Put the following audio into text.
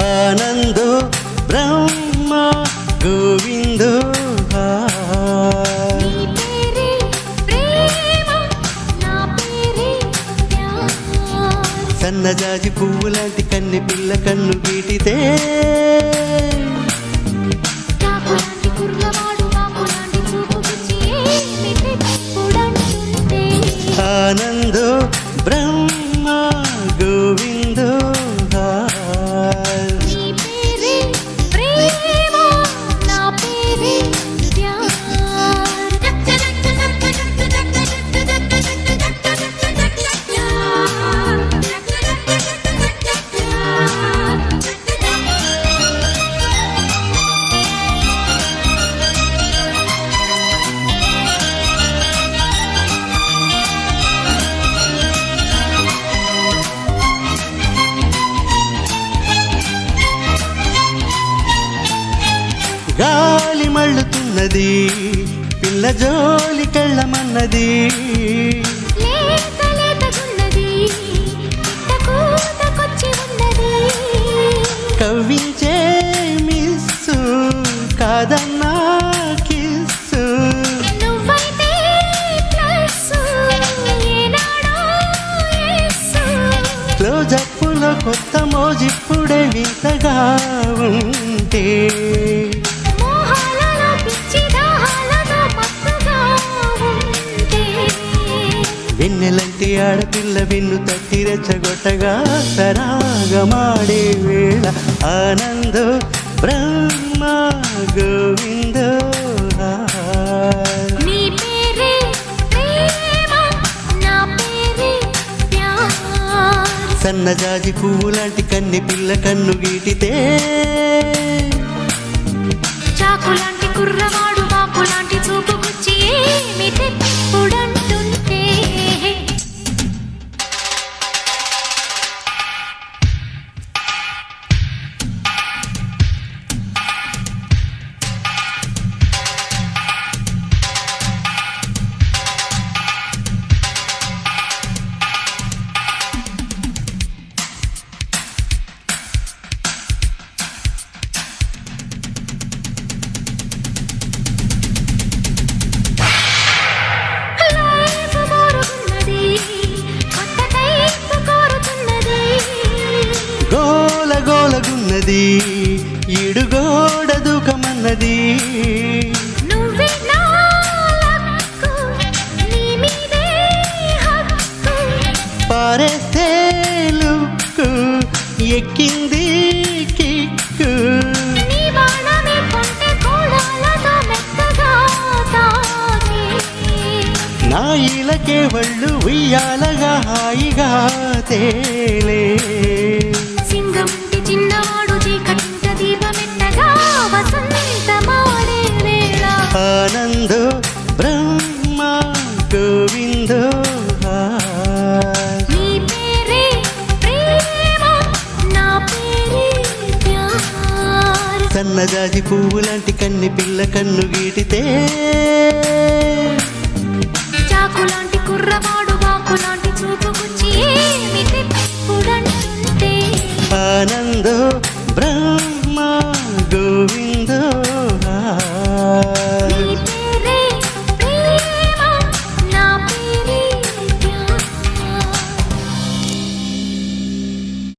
ఆనందో బ్రహ్మ గోవిందో సన్నజాజి పువ్వు లాంటి కన్నె పిల్ల కన్ను గీటితే గాలి మళ్ళుతున్నది పిల్ల జోలి కళ్ళమన్నది. కవ్వించే మిస్సు కాదన్నా కిస్సు. క్లోజప్పులో కొత్త మోజిప్పుడే వింతగా ఉంటే. వెన్నెలంటి ఆడపిల్ల వెన్ను తట్టి రెచ్చగొట్టగా సరాగమాడే వేళ. ఆనందో బ్రహ్మ గోవిందో సన్నజాజి పువ్వు లాంటి కన్నె పిల్ల కన్ను గీటితే గోలగున్నది ఇడుగోడ దూకమన్నది నువ్వే నా లక్కు నీ మీదే హక్కు. పారేస్తే లుక్కు ఎక్కింది కిక్కు. నా ఇలకే వాళ్ళు ఉయ్యాలగా హాయిగా తేలే. ప్యార్ సన్నజాజి పువ్వు లాంటి కన్నె పిల్ల కన్ను గీటితే